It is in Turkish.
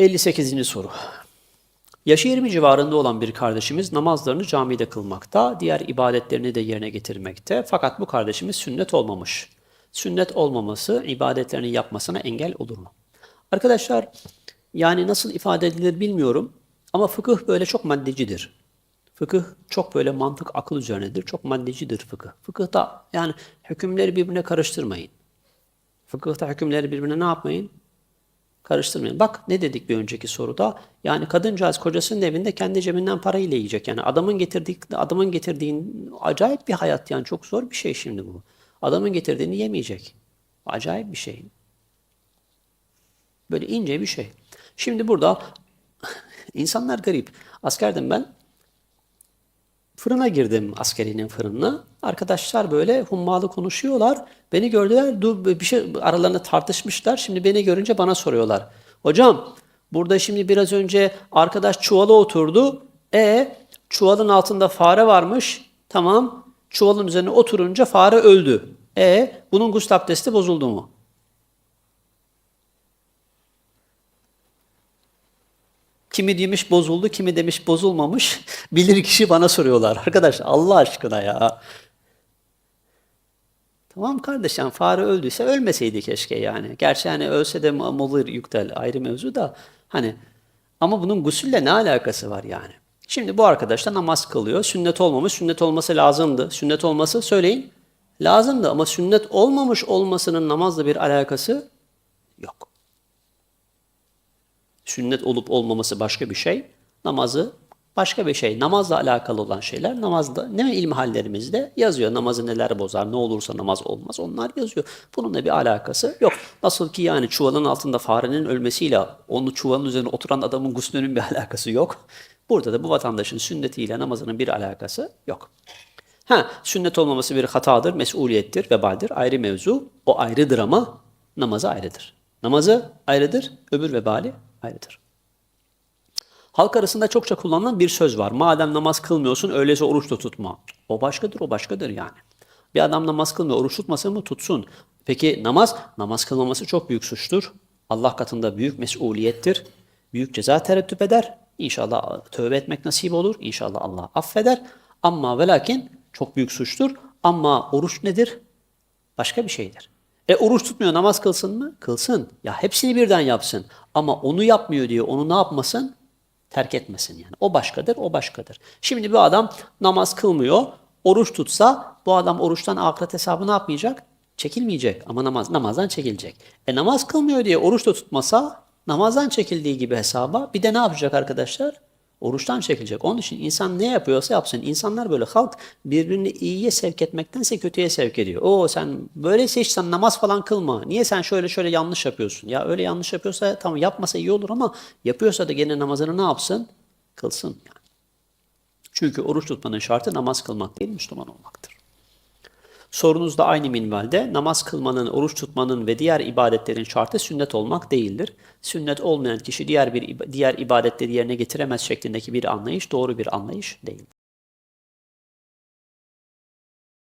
58. soru. Yaşı 20 civarında olan bir kardeşimiz namazlarını camide kılmakta, diğer ibadetlerini de yerine getirmekte. Fakat bu kardeşimiz sünnet olmamış. Sünnet olmaması ibadetlerini yapmasına engel olur mu? Arkadaşlar yani nasıl ifade edilir bilmiyorum ama fıkıh böyle çok maddecidir. Fıkıh çok böyle mantık akıl üzerinedir. Çok maddecidir fıkıh. Fıkıhta yani hükümleri birbirine karıştırmayın. Fıkıhta hükümleri birbirine ne yapmayın? Karıştırmayın. Bak ne dedik bir önceki soruda? Yani kadıncağız kocasının evinde kendi cebinden parayla yiyecek. Yani adamın getirdiği adamın getirdiğin acayip bir hayat yani çok zor bir şey şimdi bu. Adamın getirdiğini yemeyecek. Acayip bir şey. Böyle ince bir şey. Şimdi burada insanlar garip. Askerdim ben. Fırına girdim askerinin fırınına. Arkadaşlar böyle hummalı konuşuyorlar. Beni gördüler, dur bir şey aralarında tartışmışlar. Şimdi beni görünce bana soruyorlar. Hocam burada şimdi biraz önce arkadaş çuvala oturdu. E çuvalın altında fare varmış. Tamam. Çuvalın üzerine oturunca fare öldü. E bunun gusül abdesti bozuldu mu? Kimi demiş bozuldu, kimi demiş bozulmamış. Bilir kişi bana soruyorlar. Arkadaş Allah aşkına ya. Tamam kardeş yani fare öldüyse ölmeseydi keşke yani. Gerçi hani ölse de olur yüktel ayrı mevzu da hani ama bunun gusülle ne alakası var yani? Şimdi bu arkadaş da namaz kılıyor. Sünnet olmamış. Sünnet olması lazımdı. Sünnet olması söyleyin. Lazımdı ama sünnet olmamış olmasının namazla bir alakası yok. Sünnet olup olmaması başka bir şey. Namazı başka bir şey. Namazla alakalı olan şeyler namazda ne ilmihallerimizde yazıyor. Namazı neler bozar, ne olursa namaz olmaz onlar yazıyor. Bununla bir alakası yok. Nasıl ki yani çuvalın altında farenin ölmesiyle onu çuvalın üzerine oturan adamın guslünün bir alakası yok. Burada da bu vatandaşın sünnetiyle namazının bir alakası yok. Ha, sünnet olmaması bir hatadır, mesuliyettir, vebaldir. Ayrı mevzu. O ayrıdır ama namazı ayrıdır. Namazı ayrıdır, öbür vebali ayrıdır. Halk arasında çokça kullanılan bir söz var. Madem namaz kılmıyorsun öyleyse oruç da tutma. O başkadır, o başkadır yani. Bir adam namaz kılmıyor, oruç tutmasın mı? Tutsun. Peki namaz? Namaz kılmaması çok büyük suçtur. Allah katında büyük mesuliyettir. Büyük ceza tereddüt eder. İnşallah tövbe etmek nasip olur. İnşallah Allah affeder. Ama ve lakin çok büyük suçtur. Ama oruç nedir? Başka bir şeydir. E oruç tutmuyor namaz kılsın mı? Kılsın. Ya hepsini birden yapsın. Ama onu yapmıyor diye onu ne yapmasın? Terk etmesin yani. O başkadır, o başkadır. Şimdi bir adam namaz kılmıyor, oruç tutsa bu adam oruçtan ahiret hesabı ne yapmayacak? Çekilmeyecek ama namaz namazdan çekilecek. E namaz kılmıyor diye oruç da tutmasa namazdan çekildiği gibi hesaba bir de ne yapacak arkadaşlar? Oruçtan çekilecek. Onun için insan ne yapıyorsa yapsın. İnsanlar böyle halk birbirini iyiye sevk etmektense kötüye sevk ediyor. O sen böyleyse hiç sen namaz falan kılma. Niye sen şöyle şöyle yanlış yapıyorsun? Ya öyle yanlış yapıyorsa tamam yapmasa iyi olur ama yapıyorsa da gene namazını ne yapsın? Kılsın yani. Çünkü oruç tutmanın şartı namaz kılmak değil, Müslüman olmaktır. Sorunuz da aynı minvalde namaz kılmanın, oruç tutmanın ve diğer ibadetlerin şartı sünnet olmak değildir. Sünnet olmayan kişi diğer bir diğer ibadetleri yerine getiremez şeklindeki bir anlayış doğru bir anlayış değildir.